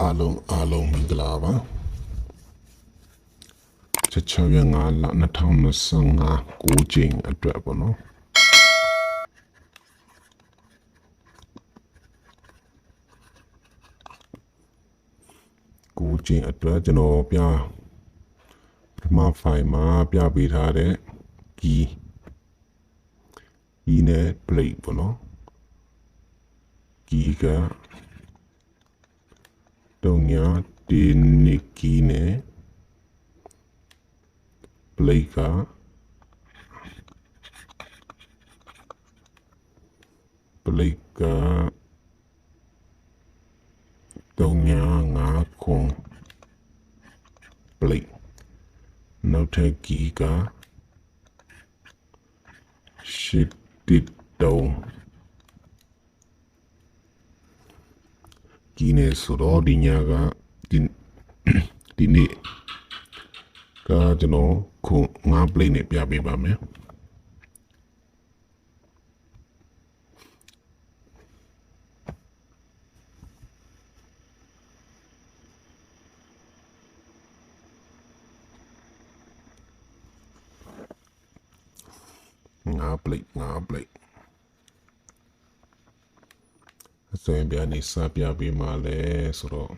အားလုံးအားလုံးမင်္ဂလာပါချက်ချရငါလ2025ကိုကျင်းအတွက်ပေါ့နော်ကိုကျင်းအတွက်ကျွန်တော်ပြပထမဖိုင်မှာပြပေးထားတဲ့ကီဒီနဲ့ plate ပေါ့နော်ကီက တုံညာဒီနိကီနဲ့ plate က plate ကတုံညာငါခွန် plate နောက်ထပ်ကီကရှစ်တိတုံ ကီနေဆိုတော့ဒီညာကဒီဒီနေ့ကကျွန်တော်ခုငါ plate နဲ့ပြပေးပါမယ်ငါ plate ငါ plate အ စရင်ပြနေစပြပေးမှလဲဆိုတော့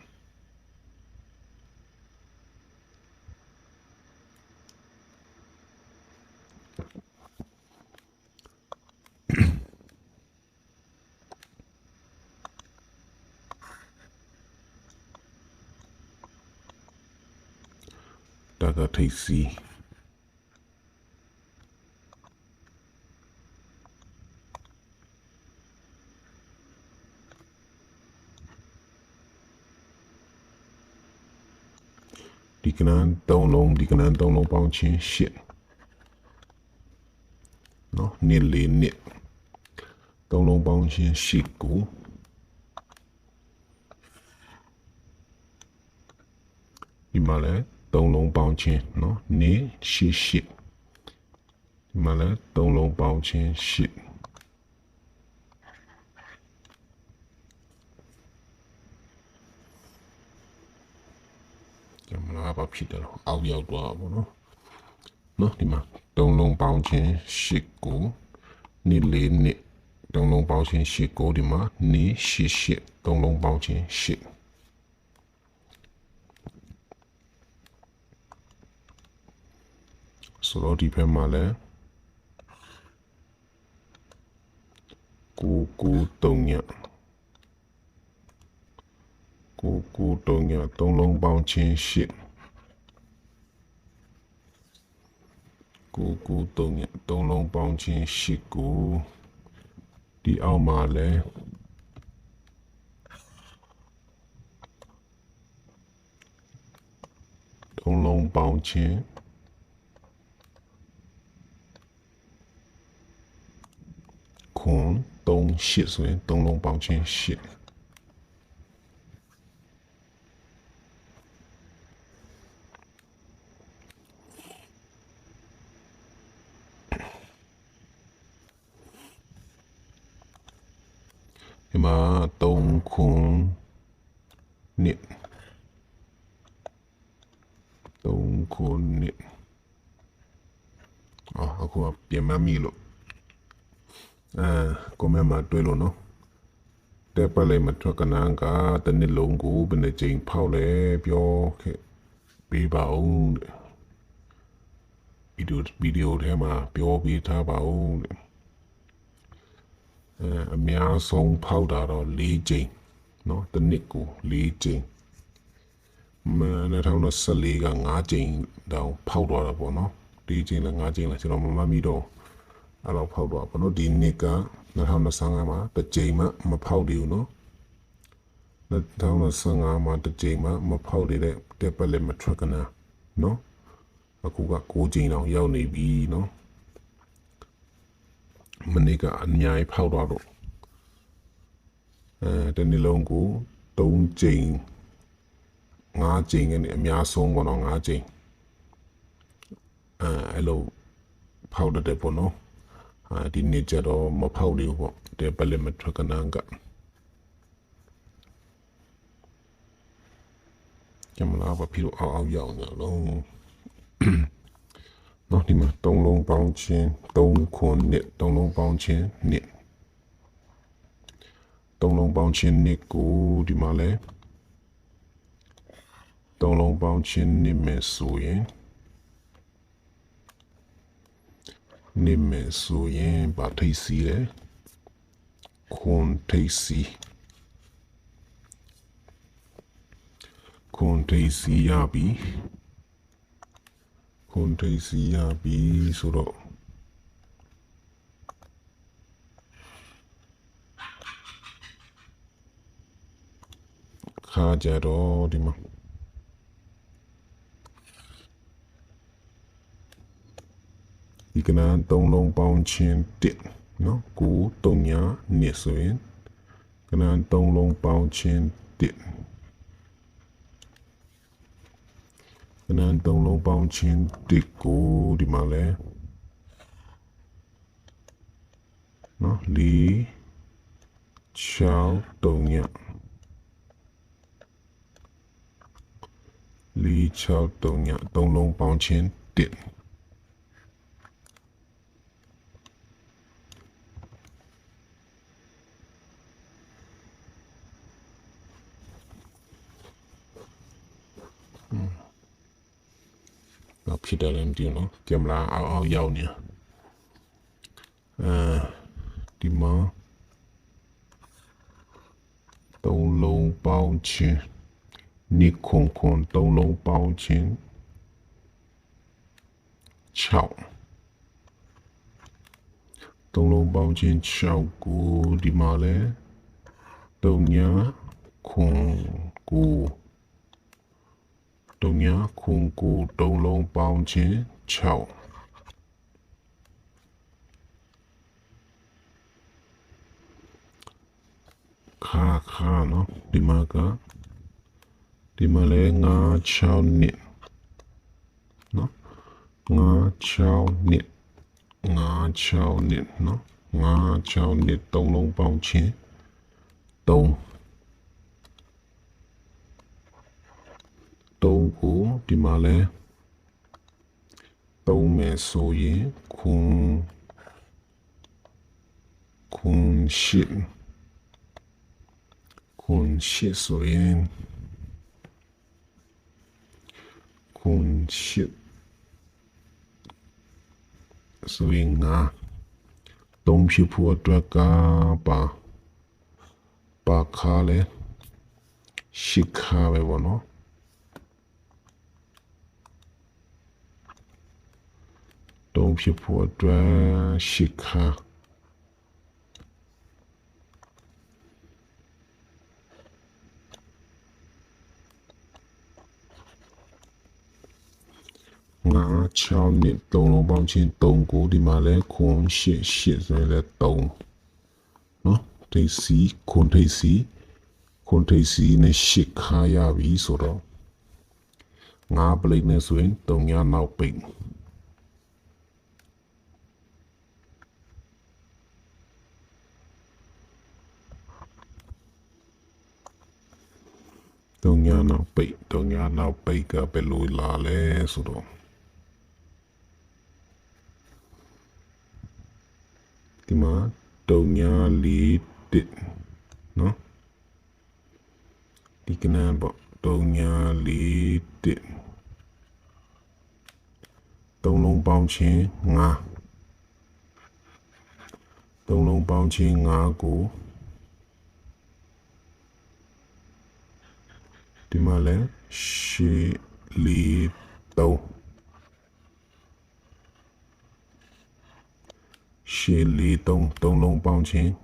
ဒါကထိတ်စီ ဒီကနန်တုံးလုံးဒီကနန်တုံးလုံးပေါင်းချင်းရှစ်နော်နစ်လေးနစ်တုံးလုံးပေါင်းချင်းရှစ်ကိုဒီမှာလဲသုံးလုံးပေါင်းချင်း ပေါင်းချင်းရှစ်ကင်မရာဘာဖြစ်တယ်လို့အောက်ရောက်သွားပါဘောနော်နော်ဒီမှာသုံးလုံးပေါင်းချင်းရှစ်ကိုနေလေးနေသုံးလုံးပေါင်းချင်းရှစ်ကိုဒီမှာနေရှစ်ရှစ်သုံးလုံးပေါင်းချင်းရှစ်ဆိုတော့ဒီဘက်မှာလည်းကိုကိုတုံညကိုကိုတုံညသုံးလုံးပေါင်းချင်းရှစ် ကိုကိုတုံညသုံးလုံးပေါင်းချင်းရှစ်ကိုဒီအောက်မှာလည်းသုံးလုံးပေါင်းချင်းခွန်3 8ဆိုရင်3လုံးပေါင်းချင်း8 ဒီမှာ3ခွန်နှစ်3ခွန်နှစ်အော်အခုကပြင်မမိလို့အဲကွန်မန့်မှာတွေ့လို့နော်တဲ့ပတ်လိုက်မထွက်ကနန်းကတနစ်လုံးကိုဘယ်နှကြိမ်ဖောက်လဲပြောခဲ့ပေးပါဦးတဲ့ဗီဒီယိုဗီဒီယိုထဲမှာပြောပေးထားပါဦးတဲ့ အဲအများဆုံးဖောက်တာတော့၄ကြိမ်နော်တနစ်ကို၄ကြိမ်မ2014က5ကြိမ်တောင်ဖောက်သွားတာပေါ့နော်၄ကြိမ်လား5ကြိမ်လားကျွန်တော်မမှတ်မိတော့အဲ့တော့ဖောက်တော့ဘလို့ဒီနှစ်က2025မှာတစ်ကြိမ်မှမဖောက်သေးဘူးနော်2025မှာတစ်ကြိမ်မှမဖောက်သေးတဲ့တက်ပလက်မထရကနာနော်အခုက6ကြိမ်တောင်ရောက်နေပြီနော် မနေ့ကအများကြီးဖောက်တော့တော့အဲတနေ့လုံးကို3ကြိမ်5ကြိမ်ကနေအများဆုံးပေါ့နော်5ကြိမ်အဲအဲ့လိုဖောက်တဲ့ပေါ့နော်ဒီနေ့ကျတော့မဖောက်သေးဘူးပေါ့တဲ့ပလက်မထွက်ကနန်းကမလားဘာဖြစ်လို့အောက်အောက်ရောက်နေလုံး နော်ဒီမှာသုံးလုံးပေါင်းချင်းသုံးခွန်နှစ်သုံးလုံးပေါင်းချင်းနှစ်သုံးလုံးပေါင်းချင်းနှစ်ကိုဒီမှာလဲသုံးလုံးပေါင်းချင်းနှစ်မယ်ဆိုရင်နှစ်မယ်ဆိုရင်ဘာထိတ်စီလဲခွန်ထိတ်စီခွန်ထိတ်စီရပြီ ခွန်ထိတ်စီရပြီဆိုတော့ခါကြတော့ဒီမှာဒီကနန်းသုံးလုံးပေါင်းချင်းတစ်နော်ကိုတုံညာနှစ်ဆိုရင်ကနန်းသုံးလုံးပေါင်းချင်းတစ်ကနန်းသုံး လုံးပေါင်းချင်းတစ်ကိုဒီမှာလဲနော်လီချောင်းတုံညာလီချောင်းတုံညာသုံးလုံးပေါင်းချင်းတစ် ဖြစ်တယ်လဲမသိဘူးနော်ကင်မရာအောက်အောက်ရောက်နေအဲဒီမှာသုံးလုံးပေါင်းချင်းနိခွန်ခွန်သုံးလုံးပေါင်းချင်း6သုံးလုံးပေါင်းချင်း6ကိုဒီမှာလဲတုံညာခွန်ကို တုံညာခုံကိုတုံလုံးပေါင်းခြင်း6ခါခါနော်ဒီမှာကဒီမှာလဲငါ6နှစ်နော်ငါ6နှစ်ငါ6နှစ်နော်ငါ6နှစ်တုံလုံးပေါင်းခြင်း3 တုံးကိုဒီမှာလဲတုံးမယ်ဆိုရင်ခွန်ခွန်ရှိခွန်ရှိဆိုရင်ခွန်ရှိဆိုရင်ငါတုံးဖြစ်ဖို့အတွက်ကပါပါခါလဲရှိခါပဲဘောနော် တုံးဖြစ်ဖို့အတွက်ရှိခါငါချောင်းနဲ့တုံးလုံးပေါင်းချင်းတုံးကိုဒီမှာလဲခွန်ရှစ်ရှစ်ဆိုရင်လဲတုံးနော်ဒိတ်စီခွန်ဒိတ်စီခွန်ဒိတ်စီနဲ့ရှစ်ခါရပြီဆိုတော့ငါပလိတ်နဲ့ဆိုရင်တုံးရနောက်ပိတ် တုံညာနောက်ပိတ်တုံညာနောက်ပိတ်ကဘယ်လိုလာလဲဆိုတော့ဒီမှာတုံညာလေးတစ်နော်ဒီကနန်ပေါ့တုံညာလေးတစ်သုံးလုံးပေါင်းချင်းငါသုံးလုံးပေါင်းချင်းငါကို ဒီမှာလဲရှေလီ3ရှေလီ3သုံးလုံးပေါင်းချင်း5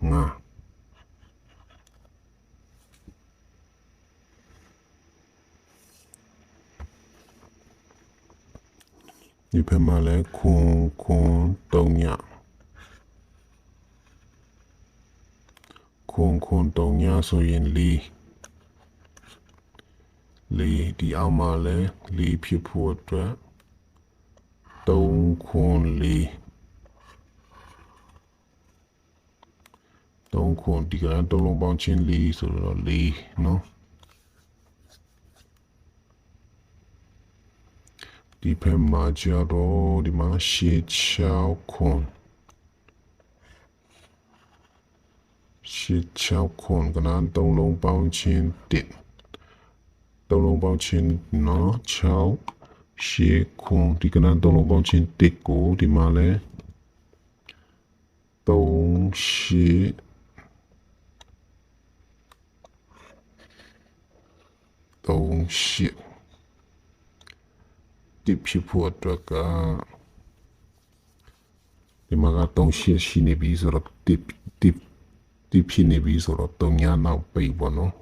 ဒီဖက်မှာလဲခွန်ခွန်3ညခွန်ခွန်3ညဆိုရင်လီ လေဒီအောက်မှာလည်းလေဖြစ်ဖို့အတွက်3ခွန်လေး3ခွန်ဒီကရန်3လုံးပေါင်းချင်းလေးဆိုတော့4နော်ဒီဖက်မှာကြတော့ဒီမှာရှစ်ချောက်ခွန်ရှစ်ချောက်ခွန်ကနန်3လုံးပေါင်းချင်း1 သုံးလုံးပေါင်းချင်းနော်ချောက်ရှေခွန်ဒီကနန်သုံးလုံးပေါင်းချင်းတစ်ကိုဒီမှာလဲသုံးရှေသုံးရှေတစ်ဖြစ်ဖို့အတွက်ကဒီမှာကတုံးရှိရှိနေပြီဆိုတော့တစ်တစ်တစ်ဖြစ်နေပြီဆိုတော့တုံညာနောက်ပိတ်ပေါ့နော်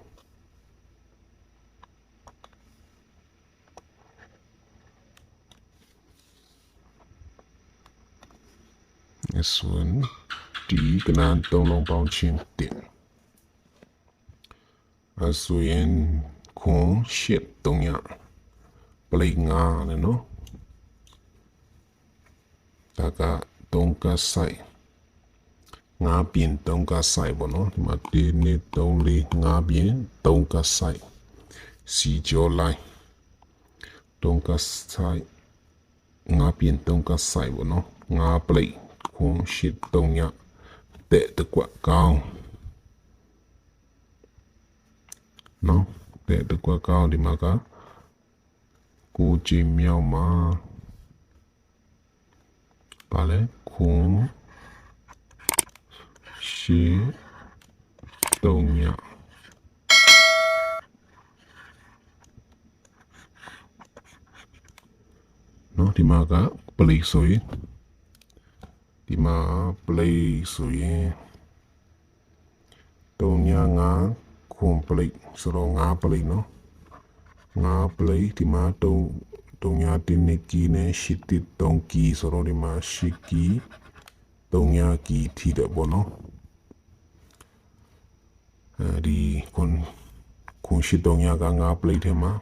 အစွန်းဒီကနန်တုံးလုံးပေါင်းချင်းတင်အစွန်းခွန်ရှစ်တုံညာပလိတ်ငါနဲ့နော်ဒါကတုံးကဆိုင်ငါပြင်တုံးကဆိုင်ပေါ့နော်ဒီမှာဒီနေ့3 4ငါပြင်တုံးကဆိုင်စီကျော်လိုက်တုံးကဆိုင်ငါပြင်တုံးကဆိုင်ပေါ့နော်ငါပလိတ် ခွန်ရှစ်တုံးညတဲ့တကွကောင်းနော်တဲ့တကွကောင်းဒီမှာကကိုကြည်မြောက်မှာပါလဲခွန်ရှေတုံညနော်ဒီမှာကပလိဆိုရင် ဒီမှာပလိဆိုရင်တုံညငါခွန်ပလိဆိုတော့ငါပလိနော်ငါပလေဒီမှာတုံတုံညာတင်းနေကီနဲ့ရှိတိတုံကီဆိုတော့ဒီမှာရှိကီတုံညာကီထီတယ်ပေါ့နော်အဲဒီခွန်ခွန်ရှိတုံညာကငါပလေထဲမှာ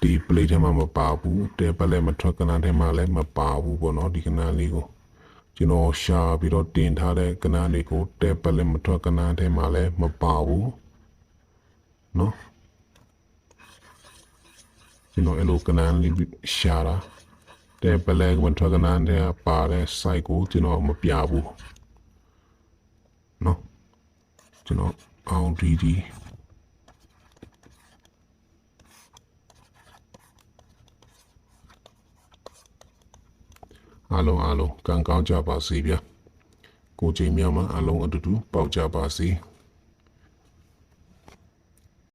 ဒီပလေထဲမှာမပါဘူးတဲပလည်းမထွက်ကနာထဲမှာလည်းမပါဘူးပေါ့နော်ဒီကနာလေးကို ကျွန်တော်ရှာပြီးတော့တင်ထားတဲ့ကနာလေးကိုတဲပလည်းမထွက်ကနာထဲမှာလည်းမပါဘူးနော် ကျွန်တော်အဲ့လိုကနန်းလေးရှာတာတဲ့ပလဲကမထွက်ကနန်းတဲ့ပါတဲ့ site ကိုကျွန်တော်မပြဘူးเนาะကျွန်တော်အောင်ဒီဒီ အားလုံးအားလုံးကံကောင်းကြပါစေဗျာကိုချိန်မြောက်မှာအားလုံးအတူတူပေါက်ကြပါစေ။